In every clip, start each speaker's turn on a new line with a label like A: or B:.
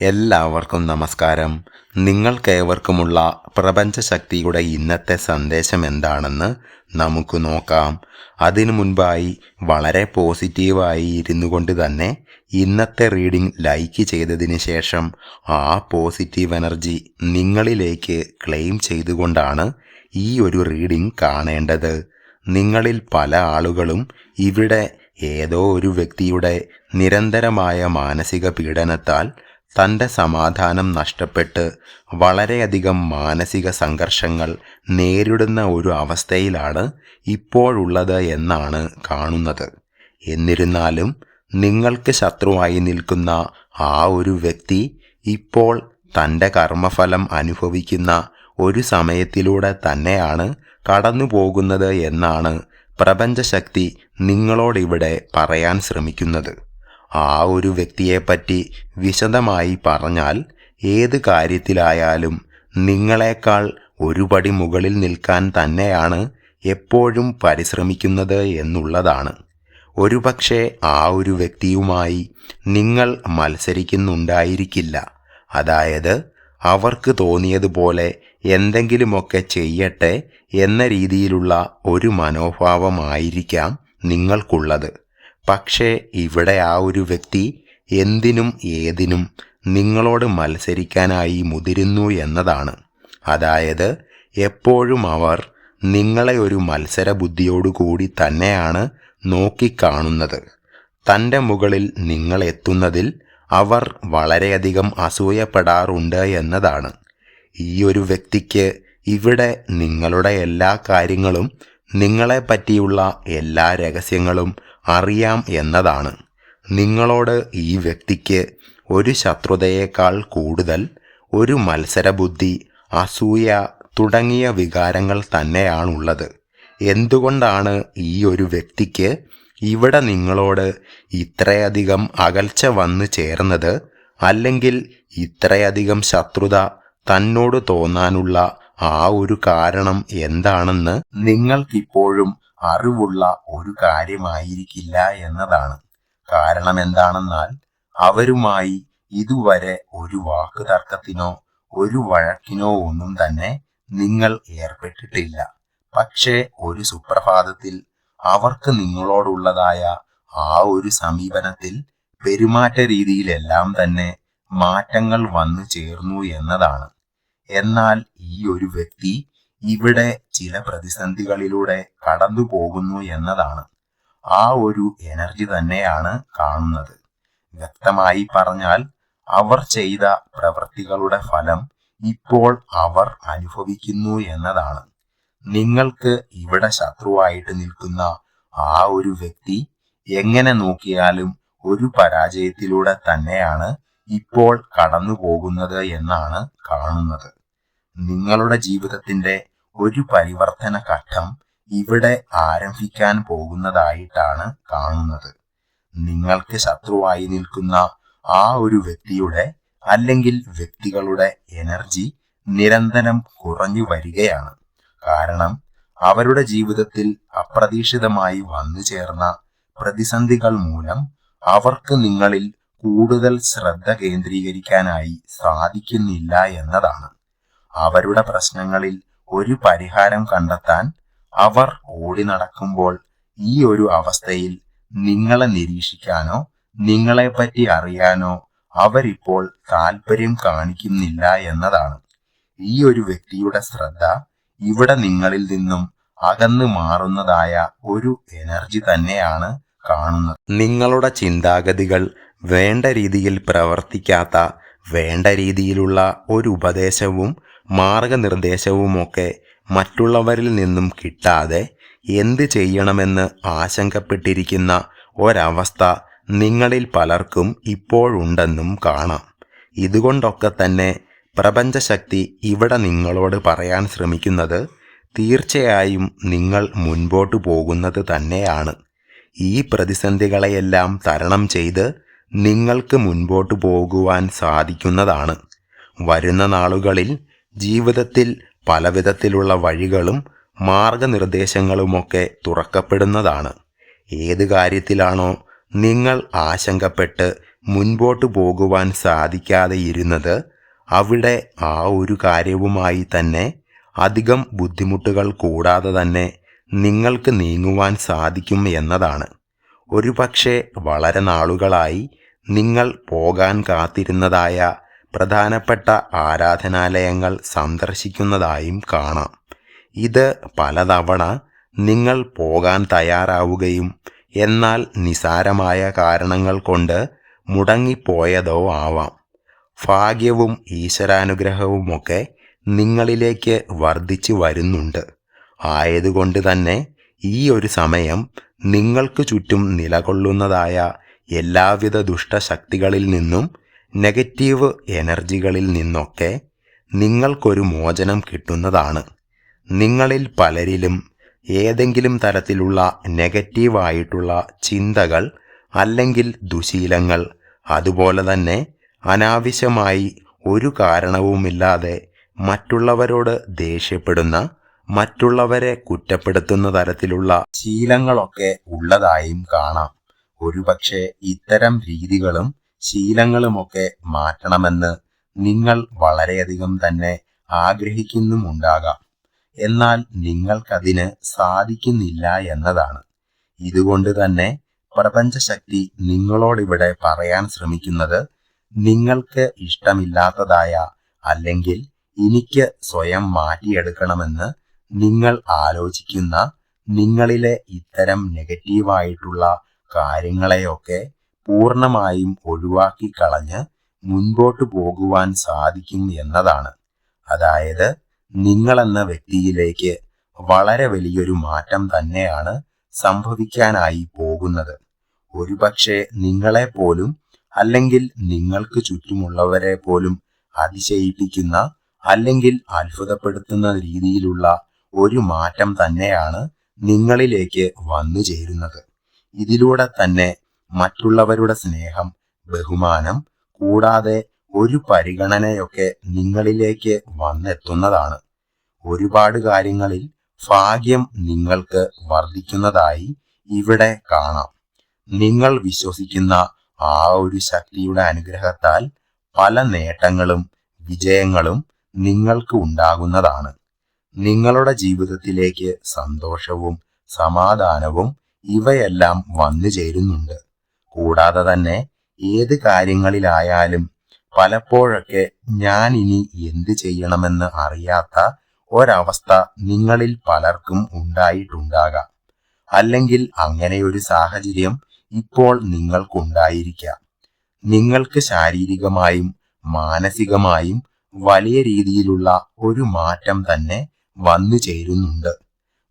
A: എല്ലാവർക്കും നമസ്കാരം. നിങ്ങൾക്കേവർക്കുമുള്ള പ്രപഞ്ചശക്തിയുടെ ഇന്നത്തെ സന്ദേശം എന്താണെന്ന് നമുക്ക് നോക്കാം. അതിനു മുൻപായി വളരെ പോസിറ്റീവായി ഇരുന്നു കൊണ്ട് തന്നെ ഇന്നത്തെ റീഡിംഗ് ലൈക്ക് ചെയ്തതിന് ശേഷം ആ പോസിറ്റീവ് എനർജി നിങ്ങളിലേക്ക് ക്ലെയിം ചെയ്തുകൊണ്ടാണ് ഈ ഒരു റീഡിംഗ് കാണേണ്ടത്. നിങ്ങളിൽ പല ആളുകളും ഇവിടെ ഏതോ ഒരു വ്യക്തിയുടെ നിരന്തരമായ മാനസിക പീഡനത്താൽ തന്റെ സമാധാനം നഷ്ടപ്പെട്ട് വളരെയധികം മാനസിക സംഘർഷങ്ങൾ നേരിടുന്ന ഒരു അവസ്ഥയിലാണ് ഇപ്പോഴുള്ളത് എന്നാണ് കാണുന്നത്. എന്നിരുന്നാലും നിങ്ങൾക്ക് ശത്രുവായി നിൽക്കുന്ന ആ ഒരു വ്യക്തി ഇപ്പോൾ തന്റെ കർമ്മഫലം അനുഭവിക്കുന്ന ഒരു സമയത്തിലൂടെ തന്നെയാണ് കടന്നു പോകുന്നത് എന്നാണ് പ്രപഞ്ചശക്തി നിങ്ങളോടിവിടെ പറയാൻ ശ്രമിക്കുന്നത്. ആ ഒരു വ്യക്തിയെപ്പറ്റി വിശദമായി പറഞ്ഞാൽ ഏത് കാര്യത്തിലായാലും നിങ്ങളെക്കാൾ ഒരുപടി മുകളിൽ നിൽക്കാൻ തന്നെയാണ് എപ്പോഴും പരിശ്രമിക്കുന്നത് എന്നുള്ളതാണ്. ഒരുപക്ഷെ ആ ഒരു വ്യക്തിയുമായി നിങ്ങൾ മത്സരിക്കുന്നുണ്ടായിരിക്കില്ല. അതായത് അവർക്ക് തോന്നിയതുപോലെ എന്തെങ്കിലുമൊക്കെ ചെയ്യട്ടെ എന്ന രീതിയിലുള്ള ഒരു മനോഭാവമായിരിക്കാം നിങ്ങൾക്കുള്ളത്. പക്ഷേ ഇവിടെ ആ ഒരു വ്യക്തി എന്തിനും ഏതിനും നിങ്ങളോട് മത്സരിക്കാനായി മുതിരുന്നു എന്നതാണ്. അതായത് എപ്പോഴും അവർ നിങ്ങളെ ഒരു മത്സര ബുദ്ധിയോടുകൂടി തന്നെയാണ് നോക്കിക്കാണുന്നത്. തന്റെ മുകളിൽ നിങ്ങൾ എത്തുന്നതിൽ അവർ വളരെയധികം അസൂയപ്പെടാറുണ്ട് എന്നതാണ്. ഈ ഒരു വ്യക്തിക്ക് ഇവിടെ നിങ്ങളുടെ എല്ലാ കാര്യങ്ങളും നിങ്ങളെ പറ്റിയുള്ള എല്ലാ രഹസ്യങ്ങളും അറിയാം എന്നതാണ്. നിങ്ങളോട് ഈ വ്യക്തിക്ക് ഒരു ശത്രുതയേക്കാൾ കൂടുതൽ ഒരു മത്സരബുദ്ധി അസൂയ തുടങ്ങിയ വികാരങ്ങൾ തന്നെയാണുള്ളത്. എന്തുകൊണ്ടാണ് ഈ ഒരു വ്യക്തിക്ക് ഇവിടെ നിങ്ങളോട് ഇത്രയധികം അകൽച്ച വന്നു ചേർന്നത്? അല്ലെങ്കിൽ ഇത്രയധികം ശത്രുത തന്നോട് തോന്നാനുള്ള ആ ഒരു കാരണം എന്താണെന്ന് നിങ്ങൾക്കിപ്പോഴും അറിവുള്ള ഒരു കാര്യമായിരിക്കില്ല എന്നതാണ്. കാരണം എന്താണെന്നാൽ അവരുമായി ഇതുവരെ ഒരു വാക്ക് തർക്കത്തിനോ ഒരു വഴക്കിനോ ഒന്നും തന്നെ നിങ്ങൾ ഏർപ്പെട്ടിട്ടില്ല. പക്ഷേ ഒരു സുപ്രഭാതത്തിൽ അവർക്ക് നിങ്ങളോടുള്ളതായ ആ ഒരു സമീപനത്തിൽ പെരുമാറ്റ രീതിയിലെല്ലാം തന്നെ മാറ്റങ്ങൾ വന്നു ചേർന്നു എന്നതാണ്. എന്നാൽ ഈ ഒരു വ്യക്തി ഇവിടെ ചില പ്രതിസന്ധികളിലൂടെ കടന്നു പോകുന്നു എന്നതാണ്. ആ ഒരു എനർജി തന്നെയാണ് കാണുന്നത്. വ്യക്തമായി പറഞ്ഞാൽ അവർ ചെയ്ത പ്രവൃത്തികളുടെ ഫലം ഇപ്പോൾ അവർ അനുഭവിക്കുന്നു എന്നതാണ്. നിങ്ങൾക്ക് ഇവിടെ ശത്രുവായിട്ട് നിൽക്കുന്ന ആ ഒരു വ്യക്തി എങ്ങനെ നോക്കിയാലും ഒരു പരാജയത്തിലൂടെ തന്നെയാണ് ഇപ്പോൾ കടന്നു പോകുന്നത് എന്നാണ് കാണുന്നത്. നിങ്ങളുടെ ജീവിതത്തിന്റെ ഒരു പരിവർത്തന ഘട്ടം ഇവിടെ ആരംഭിക്കാൻ പോകുന്നതായിട്ടാണ് കാണുന്നത്. നിങ്ങൾക്ക് ശത്രുവായി നിൽക്കുന്ന ആ ഒരു വ്യക്തിയുടെ അല്ലെങ്കിൽ വ്യക്തികളുടെ എനർജി നിരന്തരം കുറഞ്ഞു വരികയാണ്. കാരണം അവരുടെ ജീവിതത്തിൽ അപ്രതീക്ഷിതമായി വന്നു ചേർന്ന പ്രതിസന്ധികൾ മൂലം അവർക്ക് നിങ്ങളിൽ കൂടുതൽ ശ്രദ്ധ കേന്ദ്രീകരിക്കാനായി സാധിക്കുന്നില്ല എന്നതാണ്. അവരുടെ പ്രശ്നങ്ങളിൽ ഒരു പരിഹാരം കണ്ടെത്താൻ അവർ ഓടി നടക്കുമ്പോൾ ഈ ഒരു അവസ്ഥയിൽ നിങ്ങളെ നിരീക്ഷിക്കാനോ നിങ്ങളെപ്പറ്റി അറിയാനോ അവരിപ്പോൾ താല്പര്യം കാണിക്കുന്നില്ല എന്നതാണ്. ഈ ഒരു വ്യക്തിയുടെ ശ്രദ്ധ ഇവിടെ നിങ്ങളിൽ നിന്നും അകന്നു മാറുന്നതായ ഒരു എനർജി തന്നെയാണ് കാണുന്നത്. നിങ്ങളുടെ ചിന്താഗതികൾ വേണ്ട രീതിയിൽ പ്രവർത്തിക്കാത്ത വേണ്ട രീതിയിലുള്ള ഒരു ഉപദേശവും മാർഗനിർദ്ദേശവുമൊക്കെ മറ്റുള്ളവരിൽ നിന്നും കിട്ടാതെ എന്ത് ചെയ്യണമെന്ന് ആശങ്കപ്പെട്ടിരിക്കുന്ന ഒരവസ്ഥ നിങ്ങളിൽ പലർക്കും ഇപ്പോഴുണ്ടെന്നും കാണാം. ഇതുകൊണ്ടൊക്കെ തന്നെ പ്രപഞ്ചശക്തി ഇവിടെ നിങ്ങളോട് പറയാൻ ശ്രമിക്കുന്നത് തീർച്ചയായും നിങ്ങൾ മുൻപോട്ടു പോകുന്നത് തന്നെയാണ്. ഈ പ്രതിസന്ധികളെയെല്ലാം തരണം ചെയ്ത് നിങ്ങൾക്ക് മുൻപോട്ടു പോകുവാൻ സാധിക്കുന്നതാണ്. വരുന്ന നാളുകളിൽ ജീവിതത്തിൽ പലവിധത്തിലുള്ള വഴികളും മാർഗനിർദ്ദേശങ്ങളുമൊക്കെ തുറക്കപ്പെടുന്നതാണ്. ഏത് കാര്യത്തിലാണോ നിങ്ങൾ ആശങ്കപ്പെട്ട് മുൻപോട്ട് പോകുവാൻ സാധിക്കാതെ ഇരുന്നത് അവിടെ ആ ഒരു കാര്യവുമായി തന്നെ അധികം ബുദ്ധിമുട്ടുകൾ കൂടാതെ തന്നെ നിങ്ങൾക്ക് നീങ്ങുവാൻ സാധിക്കും എന്നതാണ്. ഒരുപക്ഷെ വളരെ നാളുകളായി നിങ്ങൾ പോകാൻ കാത്തിരുന്നതായ പ്രധാനപ്പെട്ട ആരാധനാലയങ്ങൾ സന്ദർശിക്കുന്നതായും കാണാം. ഇത് പലതവണ നിങ്ങൾ പോകാൻ തയ്യാറാവുകയും എന്നാൽ നിസാരമായ കാരണങ്ങൾ കൊണ്ട് മുടങ്ങിപ്പോയതോ ആവാം. ഭാഗ്യവും ഈശ്വരാനുഗ്രഹവുമൊക്കെ നിങ്ങളിലേക്ക് വർദ്ധിച്ചു വരുന്നുണ്ട്. ആയതുകൊണ്ട് തന്നെ ഈ ഒരു സമയം നിങ്ങൾക്ക് ചുറ്റും നിലകൊള്ളുന്നതായ എല്ലാവിധ ദുഷ്ടശക്തികളിൽ നിന്നും നെഗറ്റീവ് എനർജികളിൽ നിന്നൊക്കെ നിങ്ങൾക്കൊരു മോചനം കിട്ടുന്നതാണ്. നിങ്ങളിൽ പലരിലും ഏതെങ്കിലും തരത്തിലുള്ള നെഗറ്റീവായിട്ടുള്ള ചിന്തകൾ അല്ലെങ്കിൽ ദുശീലങ്ങൾ അതുപോലെ തന്നെ അനാവശ്യമായി ഒരു കാരണവുമില്ലാതെ മറ്റുള്ളവരോട് ദേഷ്യപ്പെടുന്ന മറ്റുള്ളവരെ കുറ്റപ്പെടുത്തുന്ന തരത്തിലുള്ള ശീലങ്ങളൊക്കെ ഉള്ളതായും കാണാം. ഒരുപക്ഷെ ഇത്തരം രീതികളും ശീലങ്ങളുമൊക്കെ മാറ്റണമെന്ന് നിങ്ങൾ വളരെയധികം തന്നെ ആഗ്രഹിക്കുന്നുമുണ്ടാകാം. എന്നാൽ നിങ്ങൾക്കതിന് സാധിക്കുന്നില്ല എന്നതാണ്. ഇതുകൊണ്ട് തന്നെ പ്രപഞ്ചശക്തി നിങ്ങളോടിവിടെ പറയാൻ ശ്രമിക്കുന്നത് നിങ്ങൾക്ക് ഇഷ്ടമില്ലാത്തതായ അല്ലെങ്കിൽ എനിക്ക് സ്വയം മാറ്റിയെടുക്കണമെന്ന് നിങ്ങൾ ആലോചിക്കുന്ന നിങ്ങളിലെ ഇത്തരം നെഗറ്റീവായിട്ടുള്ള കാര്യങ്ങളെയൊക്കെ പൂർണമായും ഒഴിവാക്കി കളഞ്ഞ് മുൻപോട്ട് പോകുവാൻ സാധിക്കും എന്നതാണ്. അതായത് നിങ്ങളെന്ന വ്യക്തിയിലേക്ക് വളരെ വലിയൊരു മാറ്റം തന്നെയാണ് സംഭവിക്കാനായി പോകുന്നത്. ഒരുപക്ഷെ നിങ്ങളെ പോലും അല്ലെങ്കിൽ നിങ്ങൾക്ക് ചുറ്റുമുള്ളവരെ പോലും അതിശയിപ്പിക്കുന്ന അല്ലെങ്കിൽ അത്ഭുതപ്പെടുത്തുന്ന രീതിയിലുള്ള ഒരു മാറ്റം തന്നെയാണ് നിങ്ങളിലേക്ക് വന്നു ചേരുന്നത് ഇതിലൂടെ തന്നെ മറ്റുള്ളവരുടെ സ്നേഹം ബഹുമാനം കൂടാതെ ഒരു പരിഗണനയൊക്കെ നിങ്ങളിലേക്ക് വന്നെത്തുന്നതാണ്. ഒരുപാട് കാര്യങ്ങളിൽ ഭാഗ്യം നിങ്ങൾക്ക് വർദ്ധിക്കുന്നതായി ഇവിടെ കാണാം. നിങ്ങൾ വിശ്വസിക്കുന്ന ആ ഒരു ശക്തിയുടെ അനുഗ്രഹത്താൽ പല നേട്ടങ്ങളും വിജയങ്ങളും നിങ്ങൾക്ക് ഉണ്ടാകുന്നതാണ്. നിങ്ങളുടെ ജീവിതത്തിലേക്ക് സന്തോഷവും സമാധാനവും ഇവയെല്ലാം വന്നു ചേരുന്നുണ്ട് കൂടാതെ തന്നെ ഏത് കാര്യങ്ങളിലായാലും പലപ്പോഴൊക്കെ ഞാൻ ഇനി എന്ത് ചെയ്യണമെന്ന് അറിയാത്ത ഒരവസ്ഥ നിങ്ങളിൽ പലർക്കും ഉണ്ടായിട്ടുണ്ടാകാം. അല്ലെങ്കിൽ അങ്ങനെ ഒരു സാഹചര്യം ഇപ്പോൾ നിങ്ങൾക്കുണ്ടായിരിക്കാം. നിങ്ങൾക്ക് ശാരീരികമായും മാനസികമായും വലിയ രീതിയിലുള്ള ഒരു മാറ്റം തന്നെ വന്നു ചേരുന്നുണ്ട്.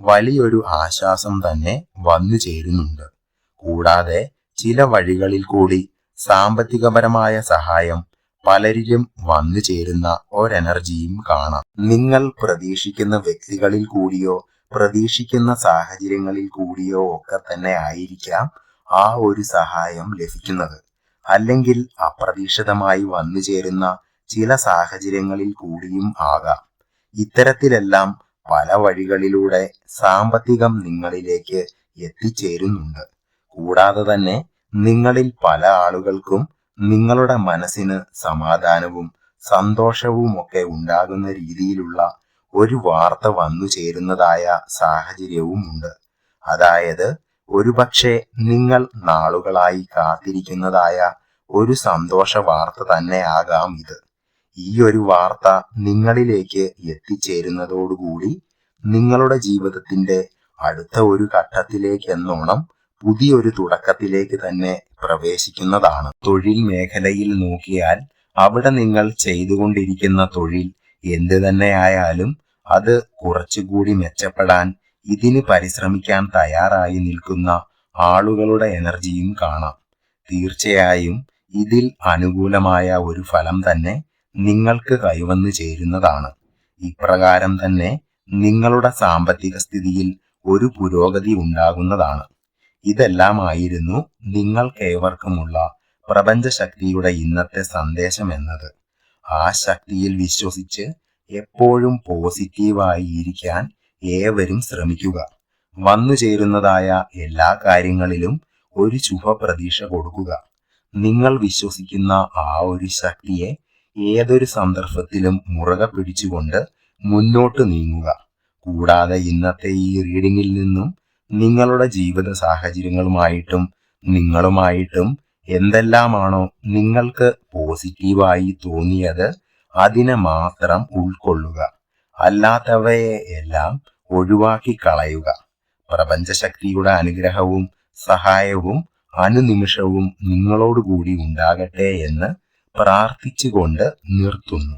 A: വലിയൊരു ആശ്വാസം തന്നെ വന്നു ചേരുന്നുണ്ട്. കൂടാതെ ചില വഴികളിൽ കൂടി സാമ്പത്തികപരമായ സഹായം പലരിലും വന്നു ചേരുന്ന ഒരെനർജിയും കാണാം. നിങ്ങൾ പ്രതീക്ഷിക്കുന്ന വ്യക്തികളിൽ കൂടിയോ പ്രതീക്ഷിക്കുന്ന സാഹചര്യങ്ങളിൽ കൂടിയോ ഒക്കെ തന്നെ ആയിരിക്കാം ആ ഒരു സഹായം ലഭിക്കുന്നത്. അല്ലെങ്കിൽ അപ്രതീക്ഷിതമായി വന്നു ചേരുന്ന ചില സാഹചര്യങ്ങളിൽ കൂടിയും ആകാം. ഇത്തരത്തിലെല്ലാം പല വഴികളിലൂടെ സാമ്പത്തികം നിങ്ങളിലേക്ക് എത്തിച്ചേരുന്നുണ്ട്. കൂടാതെ തന്നെ നിങ്ങളിൽ പല ആളുകൾക്കും നിങ്ങളുടെ മനസ്സിന് സമാധാനവും സന്തോഷവും ഒക്കെ ഉണ്ടാകുന്ന രീതിയിലുള്ള ഒരു വാർത്ത വന്നു ചേരുന്നതായ സാഹചര്യവും ഉണ്ട്. അതായത് ഒരുപക്ഷെ നിങ്ങൾ നാളുകളായി കാത്തിരിക്കുന്നതായ ഒരു സന്തോഷ വാർത്ത തന്നെയാകാം ഇത്. ഈ ഒരു വാർത്ത നിങ്ങളിലേക്ക് എത്തിച്ചേരുന്നതോടുകൂടി നിങ്ങളുടെ ജീവിതത്തിന്റെ അടുത്ത ഒരു ഘട്ടത്തിലേക്ക് എന്നോണം പുതിയൊരു തുടക്കത്തിലേക്ക് തന്നെ പ്രവേശിക്കുന്നതാണ്. തൊഴിൽ മേഖലയിൽ നോക്കിയാൽ അവിടെ നിങ്ങൾ ചെയ്തുകൊണ്ടിരിക്കുന്ന തൊഴിൽ എന്ത് തന്നെയായാലും അത് കുറച്ചുകൂടി മെച്ചപ്പെടാൻ ഇതിന് പരിശ്രമിക്കാൻ തയ്യാറായി നിൽക്കുന്ന ആളുകളുടെ എനർജിയും കാണാം. തീർച്ചയായും ഇതിൽ അനുകൂലമായ ഒരു ഫലം തന്നെ നിങ്ങൾക്ക് കൈവന്നു ചേരുന്നതാണ്. ഇപ്രകാരം തന്നെ നിങ്ങളുടെ സാമ്പത്തിക സ്ഥിതിയിൽ ഒരു പുരോഗതി ഉണ്ടാകുന്നതാണ്. ഇതെല്ലാമായിരുന്നു നിങ്ങൾക്കേവർക്കുമുള്ള പ്രപഞ്ചശക്തിയുടെ ഇന്നത്തെ സന്ദേശം എന്നത്. ആ ശക്തിയിൽ വിശ്വസിച്ച് എപ്പോഴും പോസിറ്റീവായി ഇരിക്കാൻ ഏവരും ശ്രമിക്കുക. വന്നു ചേരുന്നതായ എല്ലാ കാര്യങ്ങളിലും ഒരു ശുഭ പ്രതീക്ഷ കൊടുക്കുക. നിങ്ങൾ വിശ്വസിക്കുന്ന ആ ഒരു ശക്തിയെ ഏതൊരു സന്ദർഭത്തിലും മുറുകെ പിടിച്ചുകൊണ്ട് മുന്നോട്ട് നീങ്ങുക. കൂടാതെ ഇന്നത്തെ ഈ റീഡിങ്ങിൽ നിന്നും നിങ്ങളുടെ ജീവിത സാഹചര്യങ്ങളുമായിട്ടും നിങ്ങളുമായിട്ടും എന്തെല്ലാമാണോ നിങ്ങൾക്ക് പോസിറ്റീവായി തോന്നിയത് അതിനെ മാത്രം ഉൾക്കൊള്ളുക. അല്ലാത്തവയെ എല്ലാം ഒഴിവാക്കി കളയുക പ്രപഞ്ചശക്തിയുടെ അനുഗ്രഹവും സഹായവും അനുനിമിഷവും നിങ്ങളോടുകൂടി ഉണ്ടാകട്ടെ എന്ന് പ്രാർത്ഥിച്ചുകൊണ്ട് നിർത്തുന്നു.